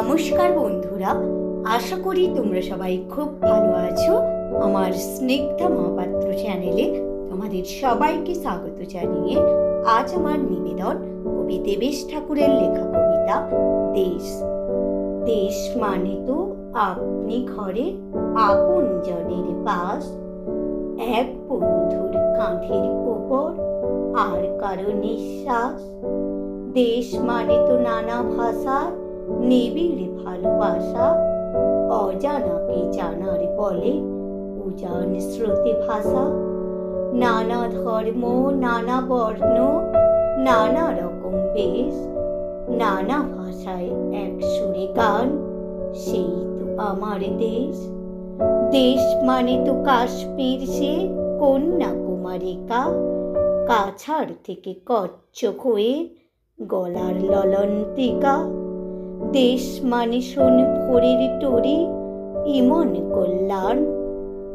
নমস্কার বন্ধুরা, আশা করি তোমরা সবাই খুব ভালো আছো। আমার স্নিগ্ধা মহাপাত্র চ্যানেলে তোমাদের সবাইকে স্বাগত জানিয়ে আজ আমার নিবেদন কবি দেবেশ ঠাকুরের লেখা কবিতা, দেশ। দেশ মানে তো আপনি ঘরে আপন জনের পাশ এক বন্ধুর কাঁধের ওপর আর কারও নিঃশ্বাস। দেশ মানে তো নানা ভাষার নিবিড় ভালোবাসা, অজানাকে জানার বলে উজান স্রোতে ভাষা নানা ধর্ম, নানা বর্ণ, নানা রকম বেশ, নানা ভাষায় এক সুরে গান, সেই তো আমার দেশ। দেশ মানে তো কাশ্মীর, সে কন্যাকুমারিকা কাছাড় থেকে কচ্ছপ হয়ে গলার ললন্তিকা দেশ মানে শোন ভোরের টরি ইমন কল্যাণ।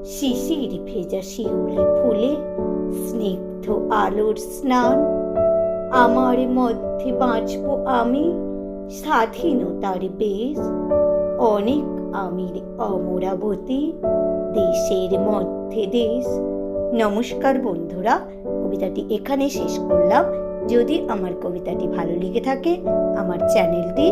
শিশির ভেজা শিউলি ফুলে স্নিগ্ধ আলোর স্নান। আমার মধ্যে বাঁচব আমি স্বাধীনতার বেশ। অনেক আমির অমরাবতী, দেশের মধ্যে দেশ। নমস্কার বন্ধুরা, কবিতাটি এখানে শেষ করলাম। যদি আমার কবিতাটি ভালো লেগে থাকে, আমার চ্যানেলটি